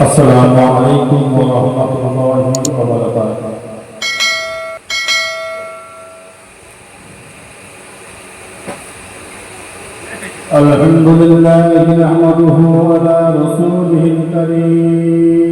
السلام عليكم ورحمة الله وبركاته الحمد لله نحمده على رسوله الكريم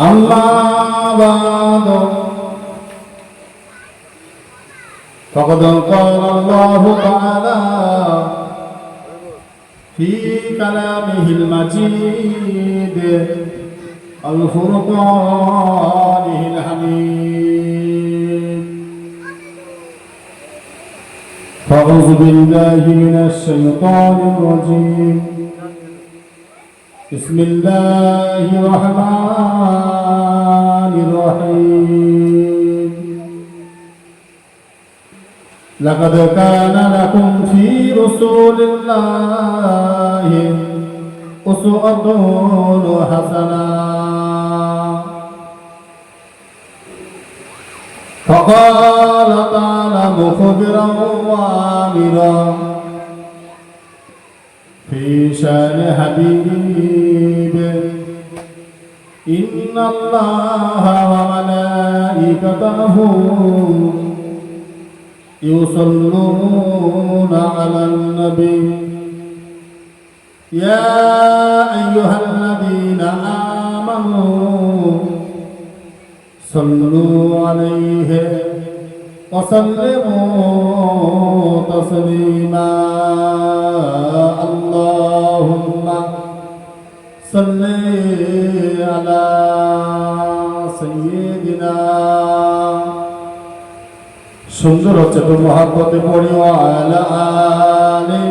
أما بعد فقد قال الله تعالى في كلامه المجيد الفرقانه الحميد فأعوذ بالله من الشيطان الرجيم بسم الله الرحمن الرحيم. لقد كان لكم في رسول الله أسوة حسنة. فقال تعالى مخبرا وامرا في شان حبيبه إن الله وملائكته يصلون على النبي يا أيها الذين آمنوا صلوا عليه وسلموا تسليما اللهم صل على سيدنا সুন্দর হচ্ছে তো মহাব্বতে পড়ি আলা আলে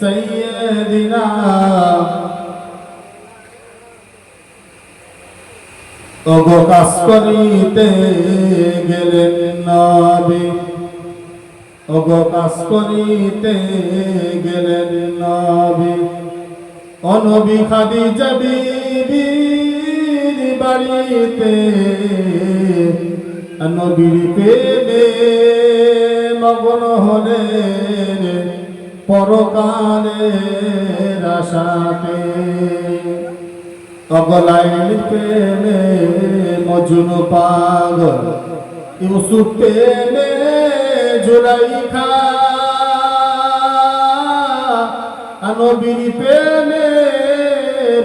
সাইয়্যিদিনা ওগো কাজ করিতে গেলেন নবী। ওগো কাজ করিতে গেলেন নবী। অনবী খাদিজা বিবির বাড়িতে নবীর প্রেমে মগ্ন হলেন পরকালের আশাতে। অগলাইল প্রেমে মজনু পাগল। ইউসুফ প্রেমে জুলাইখা নবীর প্রেমে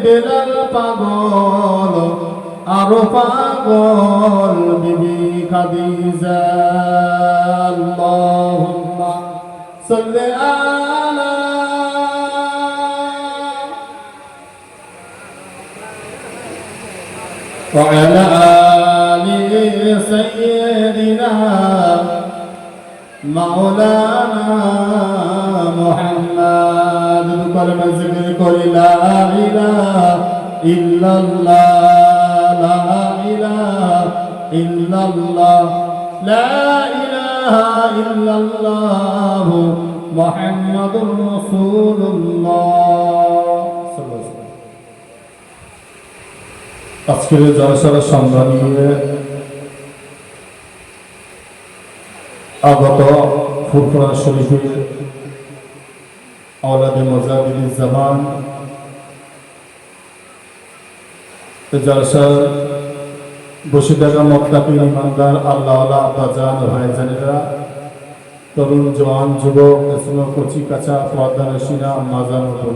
বেলাল পাগল, আরও পাগল বিবি খাদিজা। আল্লাহুম্মা সাল্লি وعلى آل سيدنا مولانا محمد كلمة ذكر كل لا إله إلا الله لا إله إلا الله لا إله إلا الله محمد رسول الله صلى الله عليه وسلم আজকের জনসভা সংজ্ঞা নিয়ে আগত ফুরফুরা শরীফের আওলাদে মজাবিদ জামান জলসার বসে থাকা মক্তাপিন ইমানদার আল্লাহ আব্বাজান ভাইজানেরা তরুণ জওয়ান যুবক এসমা কচি কাঁচা পর্দা নসিনা মাজান ও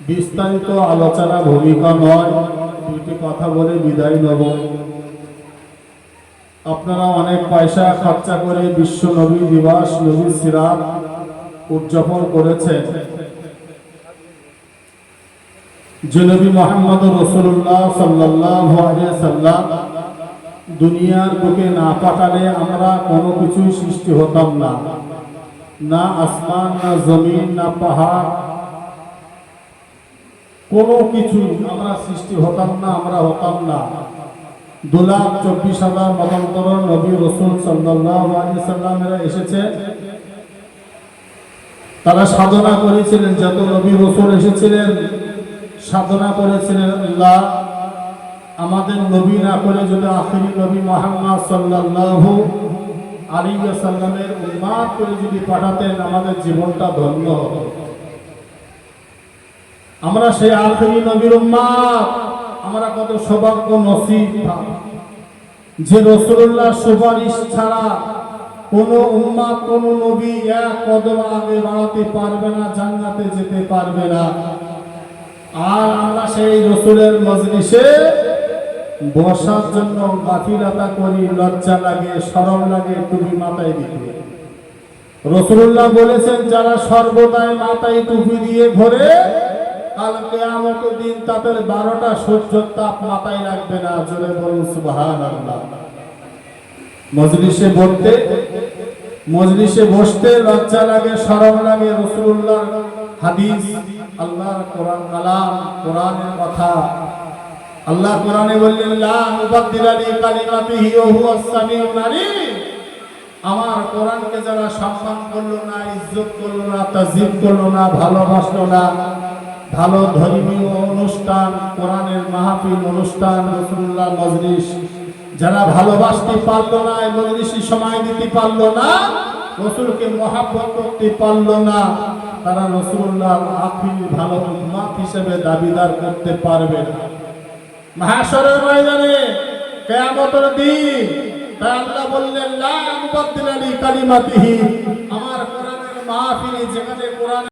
বিস্তারিত আলোচনা ভূমিকা নয়। দুইটি কথা বলে বিদায় নেব। আপনারা অনেক পয়সা খরচা করে বিশ্ব নবী দিবস, নবী সিরাত উদযাপন করেছেন। যে মোহাম্মদ রসুল্লাহ সাল্লাহ সাল্লাম দুনিয়ার বুকে না পাঠালে আমরা কোনো কিছুই সৃষ্টি হতাম না। না আসমান, না জমিন, না পাহাড় কোনো কিছু আমরা সৃষ্টি হতাম না, আমরা হতাম না। দু লাখ চব্বিশ হাজার মতান্তর নবী রসুল সাল্লাহ সাল্লামেরা এসেছে। তারা সাধনা করেছিলেন, যত নবী রসুল এসেছিলেন, সাধনা করেছিলেন আল্লাহ। আমাদের নবী না করে যদি আখিরি নবী মোহাম্মদ সাল্লাল্লাহু আলাইহি সাল্লামের উম্মাত করে যদি পাঠাতেন, আমাদের জীবনটা ধন্য হতো। আমরা সেই আখিরি নবীর উম্মাত আমরা কত সৌভাগ্য নসিব যে রসুল্লাহ সুপারিশ ছাড়া কোন উম্মাত কোন নবী এক কদম আগে বাড়াতে পারবে না, জান্নাতে যেতে পারবে না। আর আমরা সেই রসুলের মজলিসে বসার জন্য গাফিলতা করি, লজ্জা লাগে সরম লাগে, টুপি মাথায় দিতে রসুল্লাহ বলেছেন, যারা সর্বদাই মাথায় টুপি দিয়ে ঘোরে কাল কেয়ামত দিন তাদের বারোটা সূর্যের তাপ মাথায় রাখবে না, জোরে বলুন আল্লাহ মজলিসে বলতে মজলিসে বসতে লজ্জা লাগে, সরম লাগে রসুল্লাহ হাদিস, আল্লাহর কোরআন কালাম, কোরআনের কথা। আল্লাহ কোরআনে বললেন, লা মুবাদদিলা লি কালিমাতিহি ওয়া হুয়াস আলিম। আমার কোরআনকে যারা সম্মান করল না, ইজ্জত করল না তাজিম করল না, ভালোবাসলো না ভালো ধর্মীয় অনুষ্ঠান, কোরআনের মাহফিল, অনুষ্ঠান, রসুল্লাহ মজলিস। যারা ভালোবাসতে পারল না, এই সময় দিতে পারল না, রসুলকে মহাব্বত করতে পারল না, তারা রসুল্লাহ আখির ভালো উম্মাত হিসেবে দাবিদার করতে পারবে না। মাহাসরের ময়দানে কেয়ামতের দিন, তাই বললেন, লা মুবাদদিলা কালিমাতিহি। আমার কোরআনের মাহফিলে যেখানে কোরআন